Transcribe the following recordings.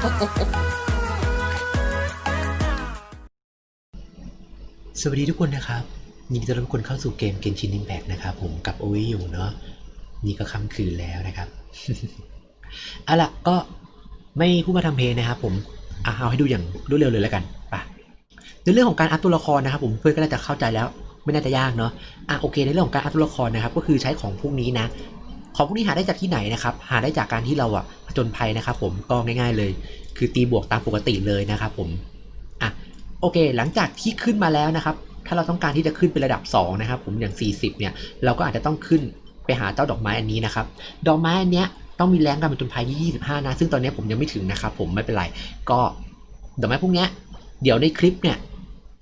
สวัสดีทุกคนนะครับยินดีต้อนรับทุกคนเข้าสู่เกม Genshin Impact นะครับผมกับโอวิอยู่เนาะนี่ก็ค่ำคืนแล้วนะครับเอาล่ะก็ไม่พูดมาทำเพลงนะครับผมอะเอาให้ดูอย่างรวดเร็วเลยแล้วกันไปในเรื่องของการอัพตัวละครนะครับผมเพื่อนก็น่าจะเข้าใจแล้ว ไม่น่าจะยากเนาะอะโอเคในเรื่องของการอัพตัวละครนะครับก็คือใช้ของพวกนี้นะ ของพวกนี้หาได้จากที่ไหนนะครับ หาได้จากการที่เราอะผจญภัยนะครับ ผมก็ง่ายๆเลย คือตีบวกตามปกติเลยนะครับ ผมอะโอเค หลังจากที่ขึ้นมาแล้วนะครับ ถ้าเราต้องการที่จะขึ้นเป็นระดับ 2 นะครับ ผมอย่าง 40 เนี่ย เราก็อาจจะต้องขึ้นไปหาเจ้าดอกไม้อันนี้นะครับ ดอกไม้อันเนี้ยต้องมีแรงการเป็นจนภัยที่25 นะ ซึ่งตอนนี้ผมยังไม่ถึงนะครับ ผมไม่เป็นไร ก็ดอกไม้พวกเนี้ยเดี๋ยวในคลิปเนี่ย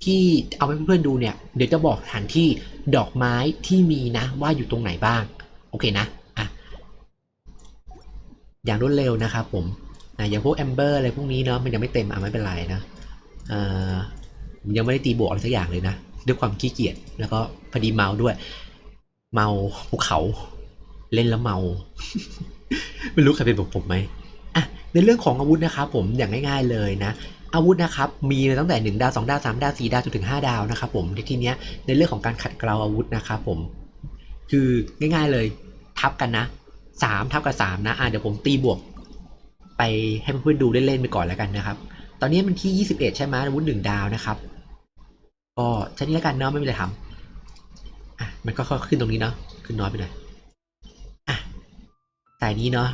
ที่เอาให้เพื่อนๆดูเนี่ย เดี๋ยวจะบอกสถานที่ดอกไม้ที่มีนะว่าอยู่ตรงไหนบ้าง โอเคนะ อย่างรวดเร็วนะครับผมอะอย่างพวกแอมเบอร์อะไรพวกนี้เนาะมันยังไม่เต็มอะไม่เป็นไรนะผมยังไม่ได้ตีบวกอะไรสักอย่างเลยนะ ด้วยความขี้เกียจแล้วก็พอดีเมาด้วย เมาภูเขาเล่นแล้วเมา ไม่รู้ใครเป็นแบบผมไหมอะในเรื่องของอาวุธนะครับผมอย่างง่าย ๆเลยนะอาวุธนะครับมีตั้งแต่ 1 ดาว 2 ดาว 3 ดาว 4 ดาวจนถึง 5 ดาวนะครับผมในที่เนี้ยในเรื่องของการขัดเกลาอาวุธนะครับผมคือง่ายๆเลยทับกันนะ 3ทับกับ3นะอะเดี๋ยวผมตีบวก ไปให้เพื่อนๆดูเล่นๆไปก่อนแล้วกันนะครับ ตอนนี้มันที่ 21 ใช่ไหมวุธหนึ่งดาวนะครับก็ใช้นี้แล้วกันเนาะไม่มีอะไรทำอะมันก็ขึ้นตรงนี้เนาะขึ้นน้อยไปหน่อยอะสายนี้เนาะ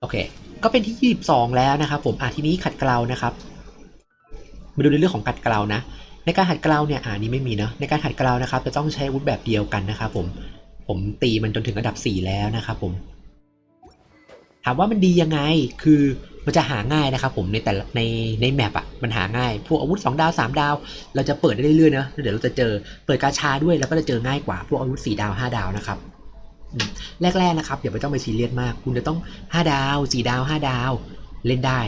โอเค ก็เป็นที่ 22 แล้วนะครับผมอะทีนี้ขัดเกลานะครับมาดูในเรื่องของขัดเกลานะในการขัดเกลาเนี่ยอ่านี้ไม่มีเนาะในการขัดเกลานะครับจะต้องใช้อาวุธแบบเดียวกันนะครับผม ผมตีมันจนถึงระดับ 4 แล้วนะครับผม ถามว่ามันดียังไง คือมันจะหาง่ายนะครับผมในแต่ในในแมปอะมันหาง่าย พวกอาวุธ 2 ดาว 3 ดาว เราจะเปิดได้เรื่อยๆนะเดี๋ยวเราจะเจอเปิดกาชาด้วยแล้วก็จะเจอง่ายกว่าพวกอาวุธ 4 ดาว 5 ดาวนะครับแรกๆนะครับอย่าไปต้องไปซีเรียสมาก คุณจะต้อง 5 ดาว 4 ดาว 5 ดาว เล่นได้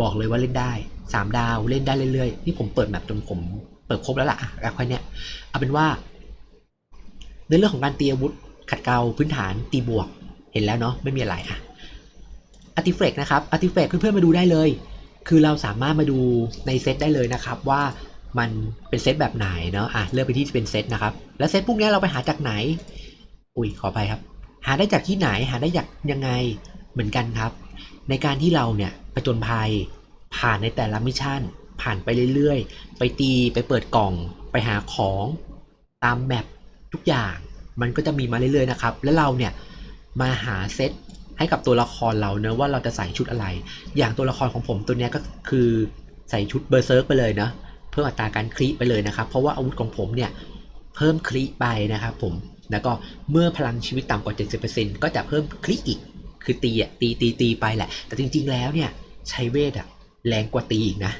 บอกเลยว่าเล่นได้ 3 ดาวเล่นได้เรื่อยๆนี่ผมเปิดแมปจนผมเปิดครบแล้วล่ะอะแล้วค่อยเนี้ยเอาเป็นว่า ในเรื่องของการตีอาวุธ ขัดเกลาพื้นฐานตีบวก เห็นแล้วเนาะไม่มีอะไรอะอาร์ติเฟกนะครับอาร์ติเฟกเพื่อนๆมาดูได้เลย คือเราสามารถมาดูในเซตได้เลยนะครับว่ามันเป็นเซตแบบไหนเนาะอะเลือกไปที่เป็นเซตนะครับ แล้วเซตพวกนี้เราไปหาจากไหน อุ้ยขอไปครับ หาได้จากที่ไหนหาได้จากยังไงเหมือนกันครับ ในการที่เราเนี่ยผจญภัยผ่านในแต่ละมิชชั่นผ่านไปเรื่อยๆ ไปตีไปเปิดกล่อง ไปหาของตามแมป ทุกอย่างมันก็จะมีมาเรื่อยๆนะครับ แล้วเราเนี่ยมาหาเซตให้กับตัวละครเราเนะว่าเราจะใส่ชุดอะไร อย่างตัวละครของผมตัวเนี้ยก็คือใส่ชุดเบอร์เซิร์กไปเลยนะเพิ่มอัตราการคลีไปเลยนะครับ เพราะว่าอาวุธของผมเนี่ยเพิ่มคลีไปนะครับผมแล้วก็เมื่อพลังชีวิตต่ำกว่า 70%ก็จะเพิ่มคลีอีกคือตีอะตีตีตีไปแหละ แต่จริง ๆ แล้วเนี่ยใช้เวทอะแรงกว่าตีอีกนะ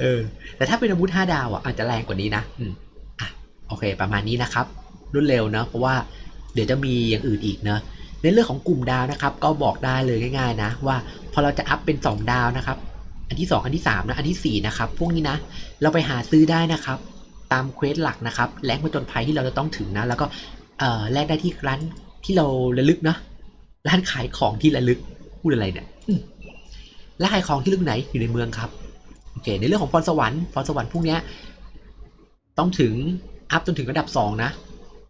เออแต่ถ้าเป็นอาวุธ5ดาวอะอาจจะแรงกว่านี้นะ อืมอะโอเคประมาณนี้นะครับรุ่นเร็วเนะเพราะว่าเดี๋ยวจะมีอย่างอื่นอีกเนอะในเรื่องของกลุ่มดาวนะครับ ก็บอกได้เลยง่ายๆนะ ว่าพอเราจะอัพเป็น 2 ดาวนะครับ อันที่ 2 อันที่3นะอันที่4นะครับพวกนี้นะเราไปหาซื้อได้นะครับ ตามเควสหลักนะครับแลกมาจนภัยที่เราจะต้องถึงนะ แล้วก็เอ่อแลกได้ที่ร้านที่เราระลึกนะร้านขายของที่ระลึกพูดอะไรเนี่ยร้านขายของที่ระลึกไหนอยู่ในเมืองครับโอเคในเรื่องของพรสวรรค์พรสวรรค์พวกนี้ต้องถึง อัพจนถึงระดับ 2 นะ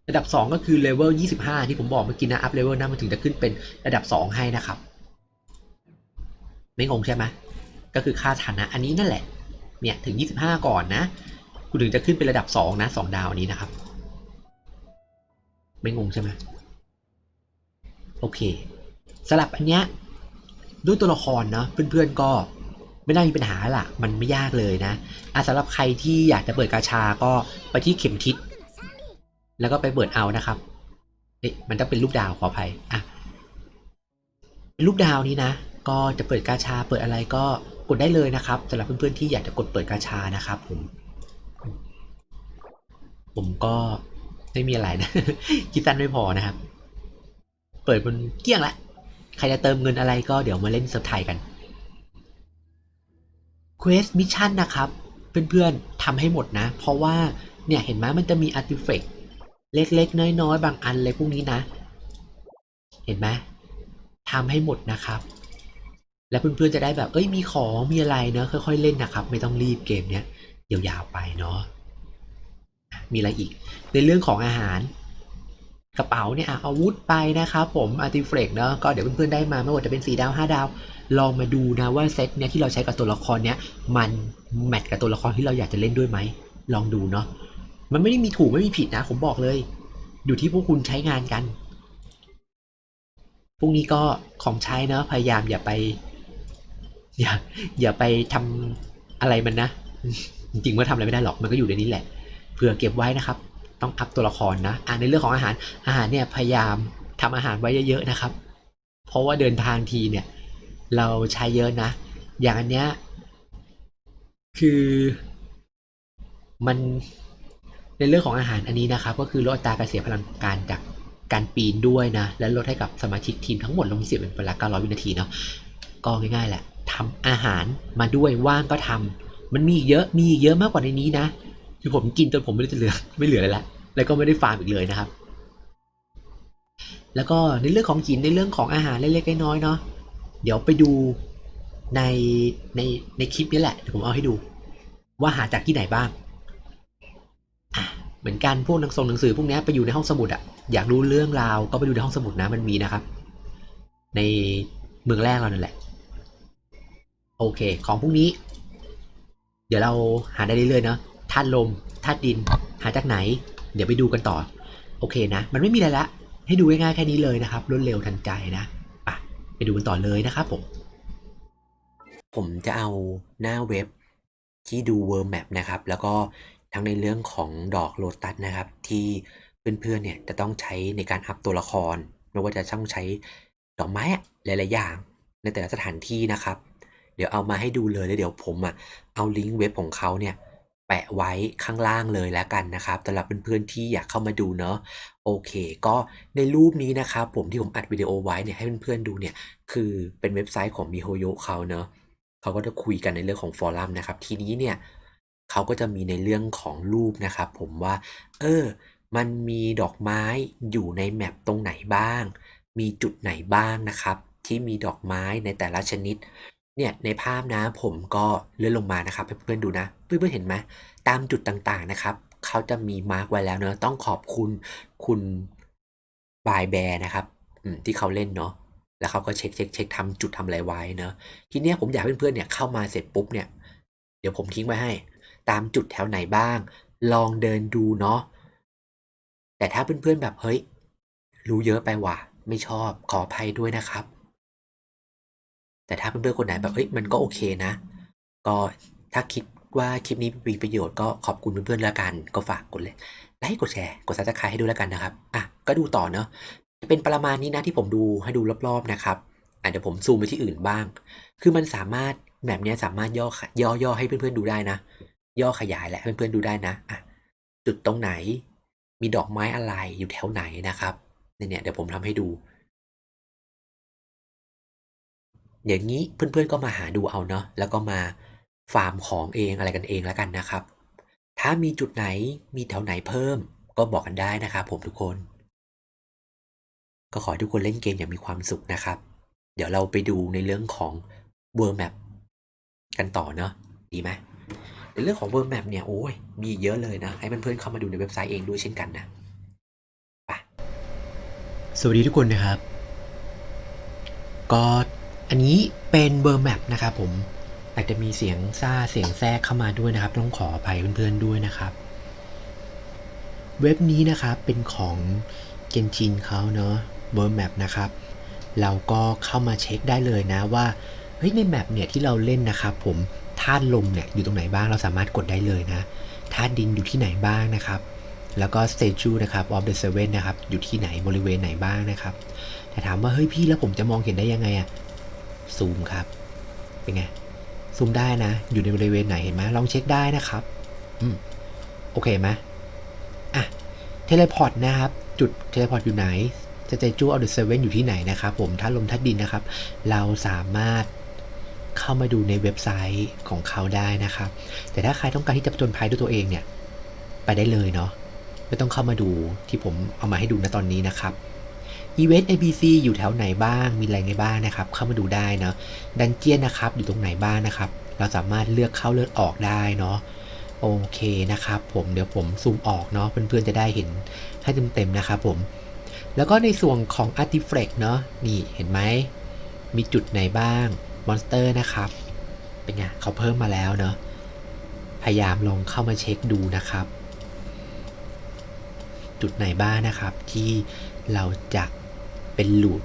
ระดับ 2 ก็คือเลเวล25 ที่ผมบอกเมื่อกี้นะ อัพเลเวลนะมันถึงจะขึ้นเป็นระดับ 2 ให้นะครับ ไม่งงใช่ไหมก็คือค่าฐานะอันนี้นั่นแหละ เนี่ยถึง 25 ก่อนนะ คุณถึงจะขึ้นเป็นระดับ 2 นะ 2 ดาวนี้นะครับ ไม่งงใช่ไหมโอเคสลับอันเนี้ยด้วยตัวละครเนาะเพื่อนๆก็ ไม่น่ามีปัญหาละมันไม่ยากเลยนะอะสำหรับใครที่อยากจะเปิดกาชาก็ไปที่เข็มทิศ แล้วก็ไปเปิดเอานะครับเอ๊ะมันต้องเป็นลูกดาวขออภัยอะเป็นลูกดาวนี้นะ ก็จะเปิดกาชา เปิดอะไรก็กดได้เลยนะครับสำหรับเพื่อนๆที่อยากจะกดเปิดกาชานะครับผม ผมก็ไม่มีอะไรนะคิดสั้นไม่พอนะครับ เปิดบนเกลี้ยงละ ใครจะเติมเงินอะไรก็เดี๋ยวมาเล่นเซิร์ฟไทยกัน Quest Mission นะครับ เพื่อนๆทำให้หมดนะ เพราะว่าเนี่ยเห็นไหมมันจะมีอาร์ติเฟกเล็กๆ น้อยๆ บางอันเลยพวกนี้นะ เห็นไหมทำให้หมดนะครับ แล้วเพื่อนๆจะได้แบบเอ้ยมีของมีอะไรเนอะค่อยๆเล่นนะครับ ไม่ต้องรีบเกมเนี้ยยาวๆไปเนาะมีอะไรอีก ในเรื่องของอาหารกระเป๋าเนี่ยอาวุธไปนะครับผมอาร์ติเฟกเนาะก็เดี๋ยวเพื่อนๆได้มาไม่ว่าจะเป็น4ดาว 5 ดาว ลองมาดูนะว่าเซตเนี้ยที่เราใช้กับตัวละครเนี้ยมันแมทกับตัวละครที่เราอยากจะเล่นด้วยไหมลองดูเนาะมันไม่ได้มีถูกไม่มีผิดนะ ผมบอกเลย อยู่ที่พวกคุณใช้งานกันพรุ่งนี้ก็ของใช้เนาะพยายามอย่าไป อย่าอย่าไปทำอะไรมันนะ จริงๆว่าทำอะไรไม่ได้หรอกมันก็อยู่ในนี้แหละเผื่อเก็บไว้นะครับ ต้องอัพตัวละครนะอ่าในเรื่องของอาหารอาหารเนี่ยพยายามทำอาหารไว้เยอะๆนะครับ เพราะว่าเดินทางทีเนี่ย เราใช้เยอะนะ อย่างอันเนี้ยคือมันในเรื่องของอาหารอันนี้นะครับ ก็คือลดอัตราการเสียพลังการจากการปีนด้วยนะ และลดให้กับสมาชิกทีมทั้งหมดลงเสียเป็นเวลา900 วินาทีเนาะก็ง่ายๆแหละทำอาหารมาด้วยว่างก็ทำมันมีเยอะมีเยอะมากกว่าในนี้นะคือผมกินจนผมไม่ได้จะเหลือไม่เหลือเลยละแล้วก็ไม่ได้ฟาร์มอีกเลยนะครับ แล้วก็ในเรื่องของหินในเรื่องของอาหารเล็กๆน้อยๆเนาะ เดี๋ยวไปดูในในในคลิปนี้แหละเดี๋ยวผมเอาให้ดู ว่าหาจากที่ไหนบ้างอะเหมือนกันพวกหนังส่งหนังสือพวกนี้ไปอยู่ในห้องสมุดอะอยากรู้เรื่องราวก็ไปดูในห้องสมุดนะมันมีนะครับ ในเมืองแรกเรานั่นแหละ โอเค ของพวกนี้ เดี๋ยวเราหาได้เรื่อยๆเนาะธาตุลมธาตุดิน หาจากไหน เดี๋ยวไปดูกันต่อ โอเคนะ มันไม่มีอะไรละ ให้ดูง่ายๆแค่นี้เลยนะครับ รวดเร็วทันใจนะ ไปดูกันต่อเลยนะครับผม ผมจะเอาหน้าเว็บที่ดู World Map นะครับ แล้วก็ทั้งในเรื่องของดอกโลตัสนะครับ ที่เพื่อนๆเนี่ยจะต้องใช้ในการอัพตัวละคร ไม่ว่าจะต้องใช้ดอกไม้อะหลายๆอย่าง ในแต่ละสถานที่นะครับ เดี๋ยวเอามาให้ดูเลยแล้วเดี๋ยวผมอะเอาลิงก์เว็บของเขาเนี่ย แปะไว้ข้างล่างเลยแล้วกันนะครับสำหรับเพื่อนๆที่อยากเข้ามาดูเนาะโอเค ก็ในรูปนี้นะครับผมที่ผมอัดวิดีโอไว้เนี่ยให้เพื่อนๆดูเนี่ยคือเป็นเว็บไซต์ของมิโฮโยเขาเนาะเขาก็จะคุยกันในเรื่องของฟอรัมนะครับทีนี้เนี่ยเขาก็จะมีในเรื่องของรูปนะครับผมว่าเออมันมีดอกไม้อยู่ในแมปตรงไหนบ้าง มีจุดไหนบ้างนะครับ ที่มีดอกไม้ในแต่ละชนิด เนี่ยในภาพนะผมก็เลื่อนลงมานะครับให้เพื่อนๆดูนะ เพื่อนๆเห็นไหมตามจุดต่างๆนะครับเขาจะมีมาร์กไว้แล้วเนอะต้องขอบคุณคุณบายแบร์นะครับที่เขาเล่นเนาะแล้วเขาก็เช็คเช็คเช็คทำจุดทำอะไรไว้เนอะทีเนี้ยผมอยากเพื่อนๆเนี่ยเข้ามาเสร็จปุ๊บเนี่ยเดี๋ยวผมทิ้งไว้ให้ ตามจุดแถวไหนบ้าง ลองเดินดูเนาะแต่ถ้าเพื่อนๆแบบเฮ้ย รู้เยอะไปว่ะ ไม่ชอบขออภัยด้วยนะครับ แต่ถ้าเพื่อนๆคนไหนแบบเอ้ยมันก็โอเคนะ ก็ถ้าคิดว่าคลิปนี้มีประโยชน์ก็ขอบคุณเพื่อนๆแล้วกัน ก็ฝากกดเลยไลค์กดแชร์กดซับสไครต์ให้ด้วยแล้วกันนะครับอะก็ดูต่อเนาะจะเป็นประมาณนี้นะที่ผมดูให้ดูรอบๆนะครับอะเดี๋ยวผมซูมไปที่อื่นบ้าง คือมันสามารถแบบนี้สามารถย่อย่อย่อให้เพื่อนๆดูได้นะ ย่อขยายแหละเพื่อนๆดูได้นะอะจุดตรงไหน มีดอกไม้อะไรอยู่แถวไหนนะครับเนี่ยเนี่ยเดี๋ยวผมทำให้ดู อย่างนี้เพื่อนๆก็มาหาดูเอาเนาะแล้วก็มาฟาร์มของเองอะไรกันเองแล้วกันนะครับ ถ้ามีจุดไหนมีแถวไหนเพิ่ม ก็บอกกันได้นะครับผมทุกคน ก็ขอให้ทุกคนเล่นเกมอย่างมีความสุขนะครับ เดี๋ยวเราไปดูในเรื่องของ World Map กันต่อเนาะดีไหมในเรื่องของ World Map เนี่ยโอ้ยมีเยอะเลยนะ ให้เพื่อนๆเข้ามาดูในเว็บไซต์เองด้วยเช่นกันนะสวัสดีทุกคนนะครับ ก็ อันนี้เป็นเบอร์แมปนะครับผมอาจจะมีเสียงซ่าเสียงแทรกเข้ามาด้วยนะครับ ต้องขออภัยเพื่อนๆด้วยนะครับ เว็บนี้นะครับเป็นของเกนชินเขาเนาะเบอร์แมปนะครับ เราก็เข้ามาเช็คได้เลยนะว่าเฮ้ยในแมปเนี่ยที่เราเล่นนะครับผมธาตุลมเนี่ยอยู่ตรงไหนบ้างเราสามารถกดได้เลยนะธาตุดินอยู่ที่ไหนบ้างนะครับ แล้วก็ statue นะครับ of the seven นะครับ อยู่ที่ไหนบริเวณไหนบ้างนะครับแต่ถามว่าเฮ้ยพี่แล้วผมจะมองเห็นได้ยังไงอะ ซูมครับ เป็นไง ซูมได้นะ อยู่ในบริเวณไหนเห็นไหมลองเช็คได้นะครับ อืม โอเคไหมอะ เทเลพอร์ตนะครับ จุดเทเลพอร์ตอยู่ไหนสเตจูออเดอะเซเว่นอยู่ที่ไหนนะครับผมถ้าลมทัดดินนะครับ เราสามารถเข้ามาดูในเว็บไซต์ของเขาได้นะครับ แต่ถ้าใครต้องการที่จะผจญภัยด้วยตัวเองเนี่ย ไปได้เลยเนาะไม่ต้องเข้ามาดูที่ผมเอามาให้ดูณตอนนี้นะครับ อีเวนต์ ABC อยู่แถวไหนบ้าง มีอะไรไงบ้างนะครับ เข้ามาดูได้เนาะ ดันเจียนนะครับ อยู่ตรงไหนบ้างนะครับ เราสามารถเลือกเข้าเลือกออกได้เนาะ โอเคนะครับ ผม เดี๋ยวผมซูมออกเนาะ เพื่อนๆจะได้เห็นให้เต็มๆนะครับผม แล้วก็ในส่วนของ Artifact เนาะ นี่เห็นไหม มีจุดไหนบ้าง มอนสเตอร์นะครับ เป็นไง เขาเพิ่มมาแล้วเนาะ พยายามลองเข้ามาเช็คดูนะครับ จุดไหนบ้างนะครับที่เราจะ เป็นลูด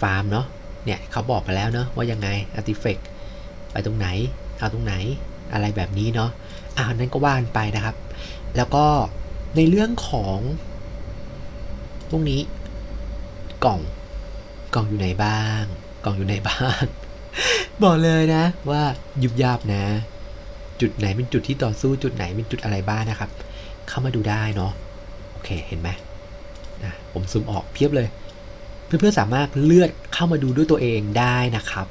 ฟาร์มเนาะเนี่ยเขาบอกมาแล้วเนาะว่ายังไง Artifact ไปตรงไหน เอาตรงไหนอะไรแบบนี้เนาะอ่านั้นก็ว่านไปนะครับ แล้วก็ในเรื่องของพวกนี้กล่องกล่องอยู่ไหนบ้าง กล่องอยู่ไหนบ้าง บอกเลยนะว่ายุบยาบนะ จุดไหนเป็นจุดที่ต่อสู้จุดไหนเป็นจุดอะไรบ้างนะครับ เข้ามาดูได้เนาะโอเคเห็นไหมนะผมซูมออกเพียบเลย เพื่อนๆสามารถเลือกเข้ามาดูด้วยตัวเองได้นะครับ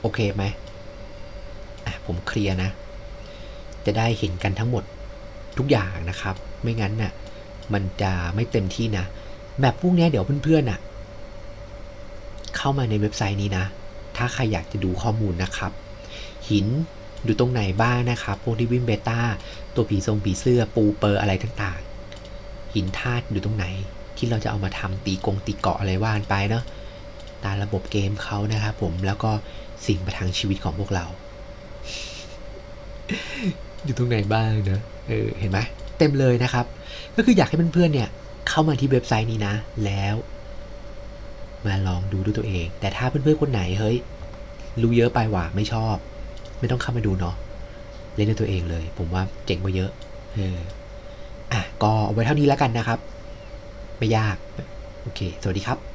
โอเคไหมอะผมเคลียร์นะ จะได้เห็นกันทั้งหมดทุกอย่างนะครับ ไม่งั้นน่ะมันจะไม่เต็มที่นะแบบพวกนี้เดี๋ยวเพื่อนๆน่ะ เข้ามาในเว็บไซต์นี้นะ ถ้าใครอยากจะดูข้อมูลนะครับ หินอยู่ตรงไหนบ้างนะครับ พวกที่วิ่งเบต้า ตัวผีทรงผีเสื้อปูเปอร์อะไรต่างๆ หินธาตุอยู่ตรงไหน ที่เราจะเอามาทำตีกงตีเกาะอะไรว่านไปเนาะตามระบบเกมเขานะครับผมแล้วก็สิ่งประทังชีวิตของพวกเรา อยู่ตรงไหนบ้างเนะเออเห็นไหมเต็มเลยนะครับ ก็คืออยากให้เพื่อนๆเนี่ยเข้ามาที่เว็บไซต์นี้นะ แล้วมาลองดูด้วยตัวเอง แต่ถ้าเพื่อนๆคนไหนเฮ้ยรู้เยอะไปว่าไม่ชอบ ไม่ต้องเข้ามาดูเนาะเล่นด้วยตัวเองเลย ผมว่าเจ๋งกว่าเยอะเอออะก็เอาไว้เท่านี้แล้วกันนะครับ ไม่ยาก โอเค สวัสดีครับ